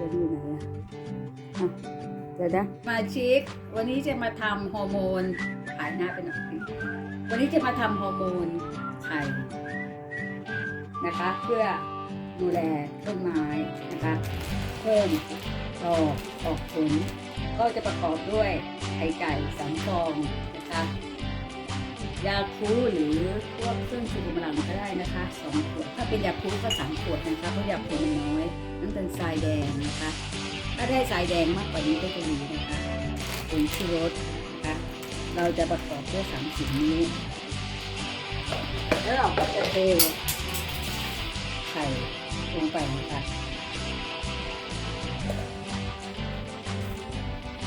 พื่ออยู่ไหนอะอะเดี๋ยวนะมาชิกวันนี้จะมาทำฮอร์โมนหายหน้าไปหน่อยวันนี้จะมาทำฮอร์โมนไข่นะคะ เพื่อดูแลต้นไม้นะคะเพิ่มดอกออกผล ก็จะประกอบด้วยไข่ไก่สามฟองนะคะ ยาคูหรือพวกเครื่องชูกำลังก็ได้นะคะสองขวดถ้าเป็นยาคูก็สามขวดนะคะเพราะยาคูมันน้อยน้ำตาลทรายแดงนะคะ ถ้าได้ทรายแดงมากกว่านี้ก็จะดีนะคะผงชูรสนะคะเราจะประกอบด้วยสามสิ่งนี้ แล้วเราก็จะเทไข่ลงไปนะคะ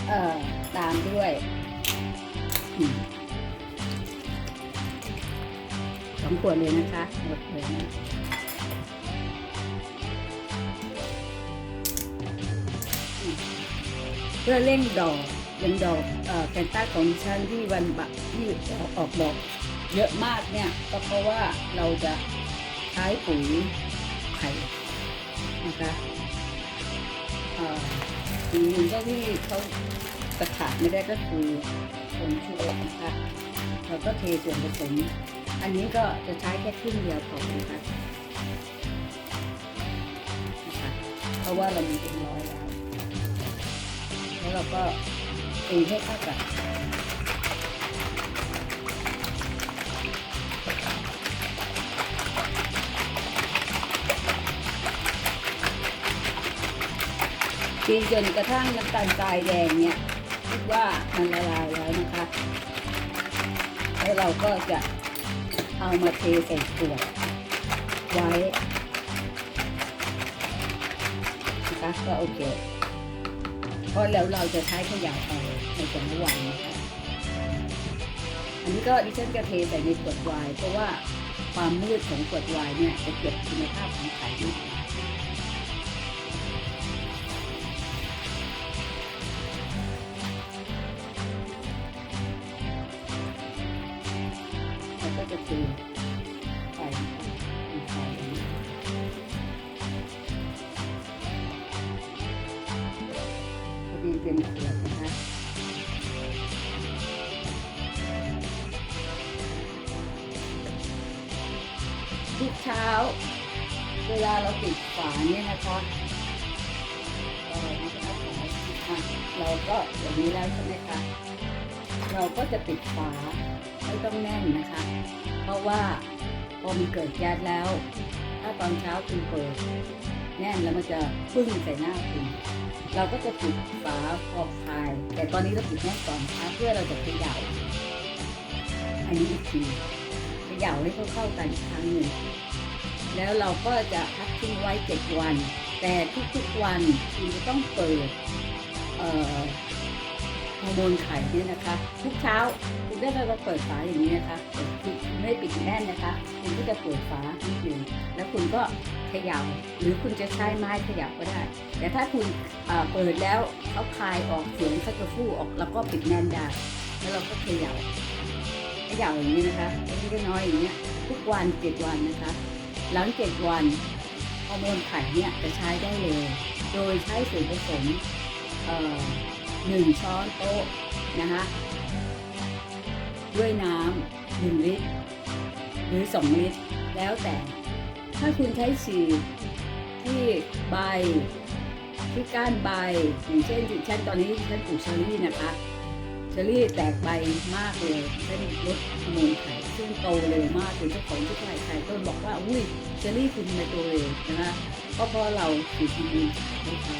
เอ่อตามด้วย อืมขวดเลยนะคะหมดเลยนะเพื่อเร่งดอกยังดอกแคนต้าของฉันที่วันบะที่ออกดอกเยอะมากเนี่ยก็เพราะว่าเราจะใช้ปุ๋ยไข่นะคะอ่อสิ่งหนึ่งก็ที่เขาจะขาดไม่ได้ก็คือผงชูรสนะคะเราก็เทส่วนผสม อันนี้ก็จะใช้แค่ครึ่งเดียวพอนะคะนะคะเพราะว่าเรามีเป็นร้อยแล้ว แล้วเราก็ตีให้เข้ากันตีจนกระทั่งน้ำตาลทรายแดงเนี่ยคิดว่ามันละลายแล้วนะคะ แล้วเราก็จะ เอามาเทใส่ขวดไว้นะคะก็โอเคเพราะแล้วเราจะใช้ขยะไปในแต่ละวันนะคะอันนี้ก็ดิฉันจะเทใส่ในขวดไวน์เพราะว่าความมืดของขวดไวน์เนี่ยจะเก็บคุณภาพของไข่ เช้า เวลาเราปิดฝาเนี่ยนะคะเอ่อมันจะเอาฝาอะเราก็อย่างนี้แล้วใช่ไหมคะ เราก็จะปิดฝาไม่ต้องแน่นนะคะ เพราะว่าพอมันเกิดแก๊สแล้ว ถ้าตอนเช้าคุณเปิด แน่นแล้วมันจะปึ้งใส่หน้าคุณเราก็จะปิดฝาออกคาย แต่ตอนนี้เราปิดแน่นก่อนนะคะเพื่อเราจะขย่าอันนี้อีกทีขย่าให้เข้าเข้าๆกันอีกครั้งหนึ่ง แล้วเราก็จะพักทิ้งไว้เจ็ดวัน แต่ทุกๆวันคุณจะต้องเปิดฮอร์โมนไข่เนี่ยนะคะ ทุกเช้าคุณได้เราเปิดฝาอย่างนี้นะคะคุณไม่ปิดแน่นนะคะ คุณก็จะเปิดฝานิดหนึ่งแล้วคุณก็เขย่าหรือคุณจะใช้ไม้เขย่าก็ได้ แต่ถ้าคุณเปิดแล้วเขาคายออกเสียงเขาจะฟู่ออกแล้วก็ปิดแน่นได้แล้วเราก็เขย่าเขย่าอย่างนี้นะคะเล็กๆน้อยอย่างเงี้ยทุกวันเจ็ดวันนะคะ หลังเจ็ดวันฮอร์โมนไข่เนี่ยจะใช้ได้เลย โดยใช้ส่วนผสมหนึ่งช้อนโต๊ะนะคะด้วยน้ำหนึ่งลิตร หรือสองลิตร แล้วแต่ ถ้าคุณใช้ฉีดที่ใบที่ก้านใบ อย่างเช่นฉันตอนนี้ฉันปลูกเชอรี่นะคะเชอรี่แตกใบมากเลยฉันลดฮอร์โมนไข่ ซึ่งโตเร็วมากจนเจ้าของที่ไข่ไข่ต้นบอกว่าอุ้ยเชอรี่คุณทำไมโตเร็วนะคะก็เพราะเราฉีดฮอร์โมนไข่ให้เขา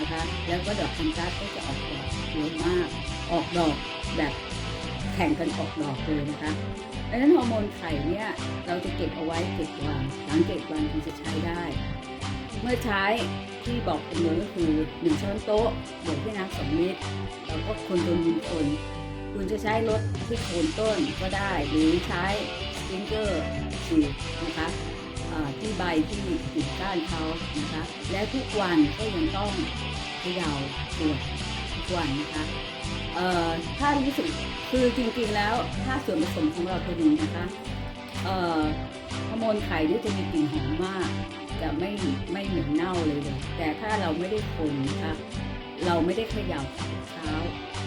นะคะ แล้วก็ดอกคันจัสก็จะออกดอกเยอะมาก ออกดอกแบบแข่งกันออกดอกเลยนะคะดังนั้นฮอร์โมนไข่เนี่ยเราจะเก็บเอาไว้เจ็ดวันหลังเจ็ดวันถึงจะใช้ได้ เมื่อใช้ที่บอกจำนวนก็คือหนึ่งช้อนโต๊ะบวกด้วยน้ำสองลิตรเราก็คนจนมุนคน คุณจะใช้รถที่โคนต้นก็ได้หรือใช้สปริงเกอร์ฉีดนะคะที่ใบที่ติดก้านเขานะคะ และทุกวันก็ยังต้องเขย่าตรวจทุกวันนะคะถ้ารู้สึกคือจริงๆแล้วถ้าส่วนผสมของเราพอดีนะคะฮอร์โมนไข่เนี่ยจะมีกลิ่นหอมมาก จะไม่ไม่เหม็นเน่าเลยเลย แต่ถ้าเราไม่ได้คนนะคะเราไม่ได้เขย่าเช้า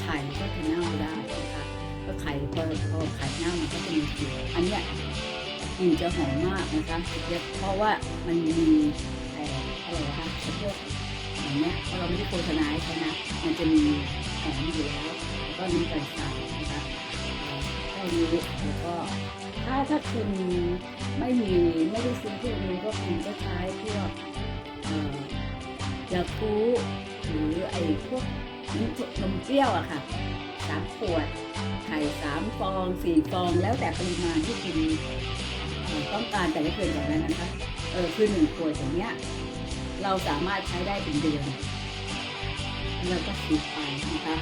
ไข่ก็จะเน่าได้นะคะก็ไข่พอพอไข่เน่ามันก็จะมีกลิ่นอันเนี้ยกลิ่นจะหอมมากนะคะเพราะว่ามันมีเอ่อะไรนะคะพวกอย่างเนี้ยเราไม่ได้โฆษณาให้เขานะมันจะมีหอมอยู่แล้วแล้วก็น้ำตาลทรายนะคะเอ่อแค่นี้แล้วก็ถ้าถ้าคุณไม่มีไม่ได้ซื้อพวกนี้ก็คุณก็ใช้พวกเอ่อยาคูหรือไอ้พวก นมเปรี้ยวอะค่ะสามขวด ไข่สามฟองสี่ฟองแล้วแต่ปริมาณที่กินต้องการแต่ไม่เกินจากนั้นนะคะ เออคือหนึ่งขวดอย่างเนี้ย เราสามารถใช้ได้เป็นเดือน เราก็ฉีดไปนะคะ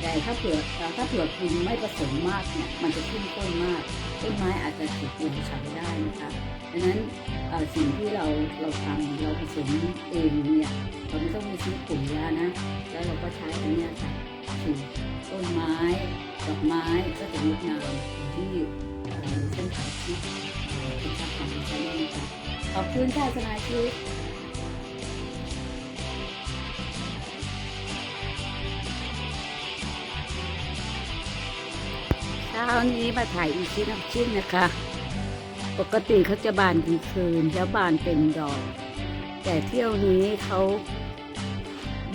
แต่ถ้าเผื่อถ้าเผื่อคุณไม่ผสมมากเนี่ยมันจะขึ้นต้นมากต้นไม้อาจจะถูกลมฉับได้นะคะดังนั้นสิ่งที่เราเราทำเราผสมเองเนี่ยเราไม่ต้องไปซื้อปุ๋ยแล้วนะ แล้วเราก็ใช้อันนี้ค่ะฉีดต้นไม้ดอกไม้ก็จะงดงามที่เส้นทางที่เอ่อคุณชาของดิฉันเนี่ยนะคะขอบคุณค่ะสมาชิก ช้านี้มาถ่ายอีกชิ้นน้ำชิ้นนะคะ ปกติเขาจะบานกลางคืนแล้วบานเป็นดอก แต่เที่ยวนี้เขา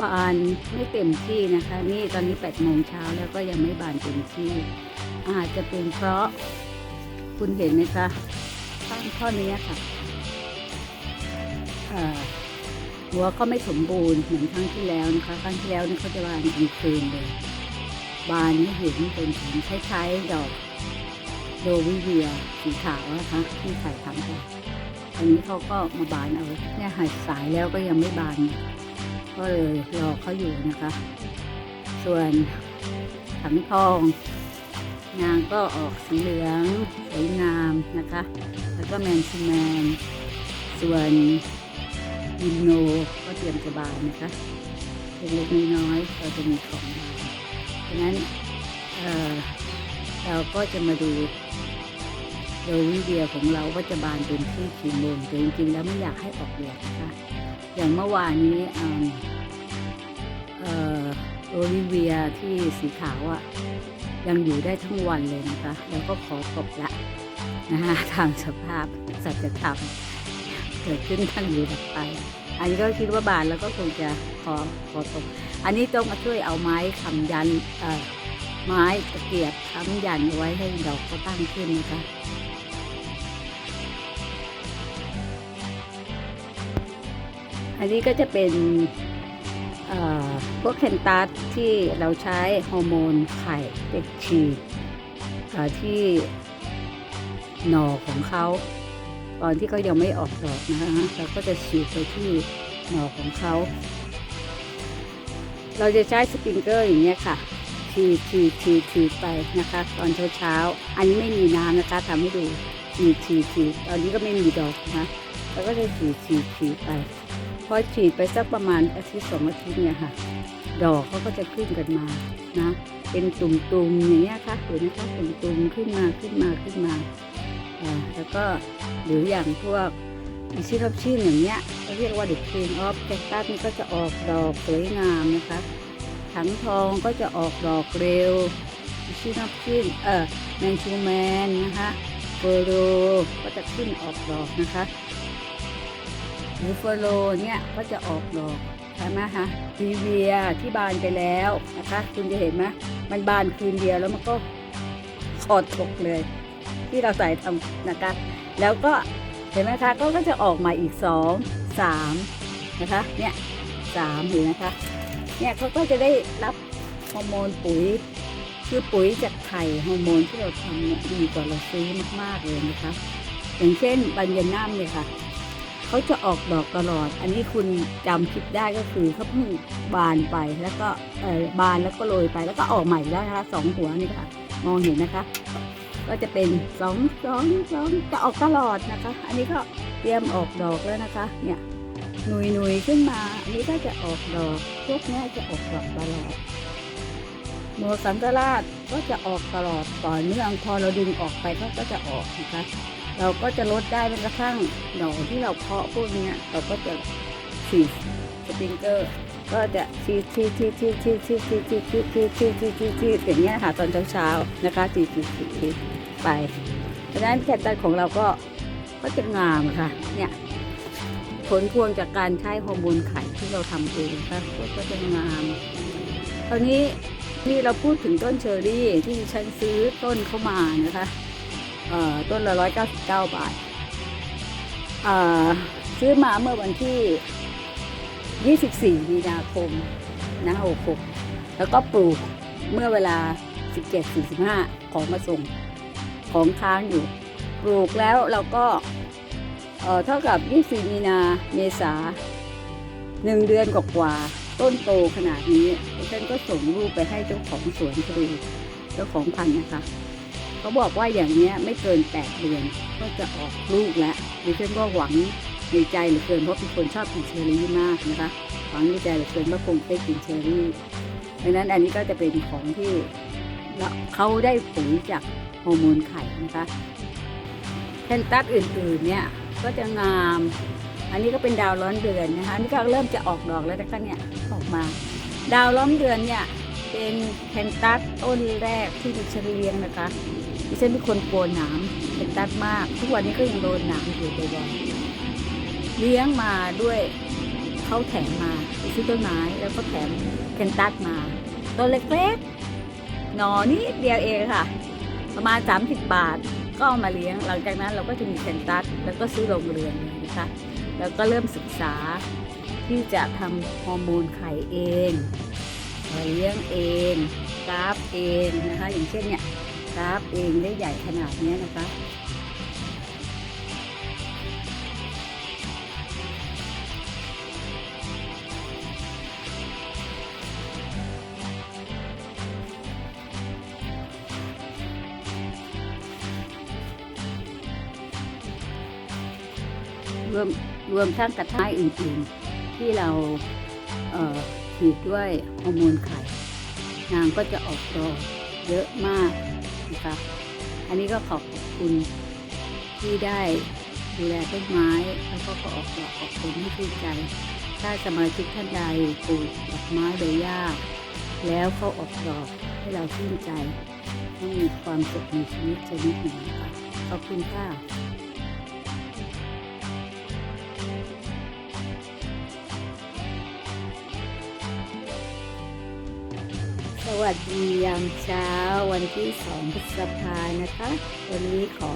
บานไม่เต็มที่นะคะ นี่ตอนนี้แปดโมงเช้าแล้วก็ยังไม่บานเต็มที่ อาจจะเป็นเพราะคุณเห็นไหมคะข้างข้อนี้ค่ะหัวก็ไม่สมบูรณ์เหมือนครั้งที่แล้วนะคะ ครั้งที่แล้วนี่เขาจะบานกลางคืนเลย บานให้เห็นเป็นถึงคล้ายๆดอกโดวิเวียสีขาวนะคะที่ใส่ทำไปอันนี้เขาก็มาบานเอาเนี่ยหายสายแล้วก็ยังไม่บาน ก็เลยรอเขาอยู่นะคะ ส่วนถังทอง นางก็ออกสีเหลืองสวยงามนะคะ แล้วก็แมนชูแมน ส่วนยินโนก็เตรียมจะบานนะคะเล็กๆน้อยๆเราจะมีของบาน ฉะนั้นเเราก็จะมาดูโดวิเดียของเราว่าจะบานเป็นที่กี่โมงแต่จริงๆแล้วไม่อยากให้ออกแดดนะคะ อย่างเมื่อวานนี้อืมเอ่อโอลิเวียที่สีขาวอะ่ะยังอยู่ได้ทั้งวันเลยนะคะ แล้วก็ขอตกละนะคะทางสภาพสัจธรรม เกิดขึ้นทั้งอยู่ดับไป อันนี้ก็คิดว่าบานแล้วก็คงจะขอขอตก อันนี้ต้องมาช่วยเอาไม้คำยันเอ่อไม้ตะเกียบค้ำยันไว้ให้ดอกเขาตั้งขึ้นนะคะอันนี้ก็จะเป็นพวกเคนตัสที่เราใช้ฮอร์โมนไข่เด็กฉีดที่หน่อของเขา ตอนที่เขายังไม่ออกดอกนะคะเราก็จะฉีดไปที่หน่อของเขา เราจะใช้สปริงเกอร์อย่างเงี้ยค่ะฉีดฉีดฉีดฉีดไปนะคะ ตอนเช้าเช้าอันนี้ไม่มีน้ำนะคะทำให้ดูฉีดฉีดฉีดตอนนี้ก็ไม่มีดอกนะคะเราก็จะฉีดฉีดฉีดไปพอฉีดไปสักประมาณอาทิตย์สองอาทิตย์เนี่ยค่ะ ดอกเขาก็จะขึ้นกันมานะ เป็นตุ่มๆอย่างเงี้ยค่ะเห็นไหมคะตุ่มๆขึ้นมาขึ้นมาขึ้นมาอ่าแล้วก็ หรืออย่างพวกอิชิทับชินอย่างเงี้ยเรียกว่าเด็กคลีนออฟแคคตัสนี่ก็จะออกดอกสวยงามนะคะถังทองก็จะออกดอกเร็วชินับชินเออแมนชูแมนนะคะเฟอร์โรก็จะขึ้นออกดอกนะคะหรือเฟอร์โรเนี่ยก็จะออกดอกใช่ไหมคะวีเวียที่บานไปแล้วนะคะ คุณจะเห็นไหมมันบานคืนเดียวแล้วมันก็ขอดตกเลย ที่เราใส่ทำนะคะ แล้วก็เห็นไหมคะก็ก็จะออกมาอีกสองสามนะคะเนี่ยสามเห็นไหมคะเนี่ยเขาก็จะได้รับฮอร์โมนปุ๋ยคือปุ๋ยจากไข่ฮอร์โมนที่เราทำเนี่ยดีกว่าเราซื้อมากๆเลยนะคะอย่างเช่นบัญญานัมเนี่ยค่ะเขาจะออกดอกตลอด อันนี้คุณจำคลิปได้ก็คือเขาเพิ่งบานไปแล้วก็เออบานแล้วก็โรยไปแล้วก็ออกใหม่แล้วนะคะสองหัวนี่ค่ะ มองเห็นนะคะ ก็จะเป็นสองสองสองจะออกตลอดนะคะ อันนี้ก็เตรียมออกดอกแล้วนะคะ เนี่ยหนุยหนุยขึ้นมา อันนี้ก็จะออกดอกพวกนี้จะออกดอกตลอดโมสันตราชก็จะออกตลอดต่อเนื่องพอเราดึงออกไปเขาก็จะออกนะคะเราก็จะลดได้แม้กระทั่งหนอที่เราเพาะพวกนี้เราก็จะฉีดสปริงเกอร์ ก็จะฉีดฉีดฉีดฉีดฉีดฉีดฉีดฉีดฉีดฉีดฉีดฉีดฉีดฉีดอย่างเงี้ยค่ะตอนเช้าๆนะคะฉีดฉีดฉีดฉีด ไปเพราะฉะนั้นแคตตันของเราก็ก็จะงามค่ะ เนี่ยผลพวงจากการใช้ฮอร์โมนไข่ที่เราทำเองนะคะก็ก็จะงามคราวนี้นี่เราพูดถึงต้นเชอรี่ที่ฉันซื้อต้นเข้ามานะคะเอ่อต้นละร้อยเก้าสิบเก้าบาทเอ่อซื้อมาเมื่อวันที่ 24 มีนาคมนะ66แล้วก็ปลูกเมื่อเวลา 17.45 ของมาส่ง ของค้างอยู่ ปลูกแล้วเราก็เออเท่ากับ24มีนาเมษาหนึ่งเดือนกว่าต้นโตขนาดนี้ดิฉันก็ส่งรูปไปให้เจ้าของสวนครูเจ้าของพันธุ์นะคะ เขาบอกว่าอย่างเนี้ยไม่เกิน 8 เดือนก็จะออกลูกแล้วดิฉันก็หวังในใจเหลือเกินเพราะเป็นคนชอบกินเชอรี่มากนะคะหวังในใจเหลือเกินว่าคงได้กินเชอรี่ดังนั้นอันนี้ก็จะเป็นของที่เราเขาได้ปุ๋ยจาก ฮอร์โมนไข่นะคะแคนตัสอื่นๆเนี่ยก็จะงาม อันนี้ก็เป็นดาวร้อนเดือนนะคะนี่ก็เริ่มจะออกดอกแล้วนะคะเนี่ยออกมา ดาวล้อมเดือนเนี่ยเป็นแคนตัสต้นแรกที่ดิฉันเลี้ยงนะคะดิฉันเป็นคนกลัวหนามเป็นตัดมาก ทุกวันนี้ก็ยังโดนหนามอยู่บ่อยๆเลี้ยงมาด้วยเขาแถมมาซื้อต้นไม้แล้วก็แถมเคนตัสมาต้นเล็กๆหนอนี่เดียวเองค่ะ ประมาณ 30 บาท ก็เอามาเลี้ยง หลังจากนั้นเราก็จะมีเคนตัสแล้วก็ซื้อโรงเรือนนะคะ แล้วก็เริ่มศึกษาที่จะทำฮอร์โมนไข่เองเลี้ยงเองกราฟเองนะคะ อย่างเช่นเนี่ยกราฟเองได้ใหญ่ขนาดนี้นะคะ วมรวมทั้งกระท้ายอื่นๆ ที่เราฉีดด้วยฮอร์โมนไข่ นางก็จะออกดอกเยอะมากนะคะอันนี้ก็ขอบคุณที่ได้ดูแลต้นไม้ แล้วก็ออกดอกออกผลให้ชื่นใจ ถ้าสมาชิกท่านใดปลูกดอกไม้ใบหญ้าแล้วเขาออกดอกให้เราชื่นใจต้องมีความสุขในชีวิตชนิดหนึ่งนะคะขอบคุณค่ะ วัสดียามเช้าวันที่สองพฤษภานะคะ วันนี้ขอ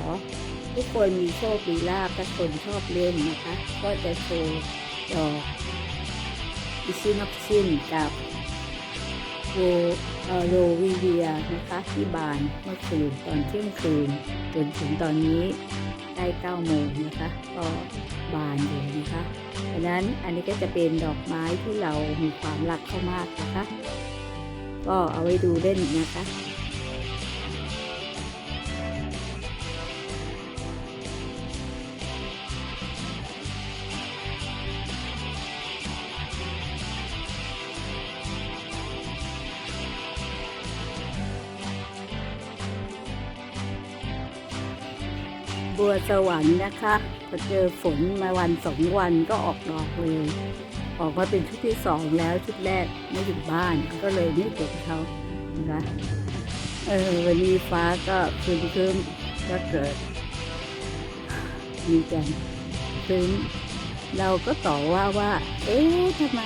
ทุกคนมีโชคดีลาภถ้าคนชอบเล่นนะคะ ก็จะโชว์ดอกอิชินอปชินกับโวเอ่อโรวิเวียนะคะ ที่บานเมื่อคืนตอนเที่ยงคืนจนถึงตอนนี้ได้เก้าโมงนะคะ ก็บานอยู่นะคะดังนั้นอันนี้ก็จะเป็นดอกไม้ที่เรามีความรักเข้ามากนะคะ ก็เอาไว้ดูเล่นนะคะบัวสวรรค์นะคะพอเจอฝนมาวันสองวันก็ออกดอกเลย ออกมาเป็นชุดที่สองแล้วชุดแรกไม่อยู่บ้านก็เลยไม่เก็บเขานะคะเออวันนี้ฟ้าก็ครึมครึมๆก็เกิด มีกันครึ้มเราก็ต่อว่าว่า เอ๊ะทำไม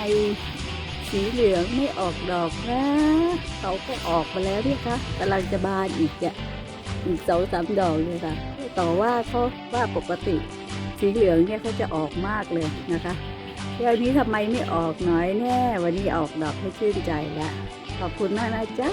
สีเหลืองไม่ออกดอกนะเขาก็ออกมาแล้วนี่คะกำลังจะบานอีกอะอีกสองสามดอกเลยค่ะ ต่อว่าเขาว่าปกติ สีเหลืองเนี่ยเขาจะออกมากเลยนะคะ เที่ยวนี้ทำไมไม่ออกหน่อยแน่ วันนี้ออกดอกให้ชื่นใจแล้ว ขอบคุณมากนะจ๊ะ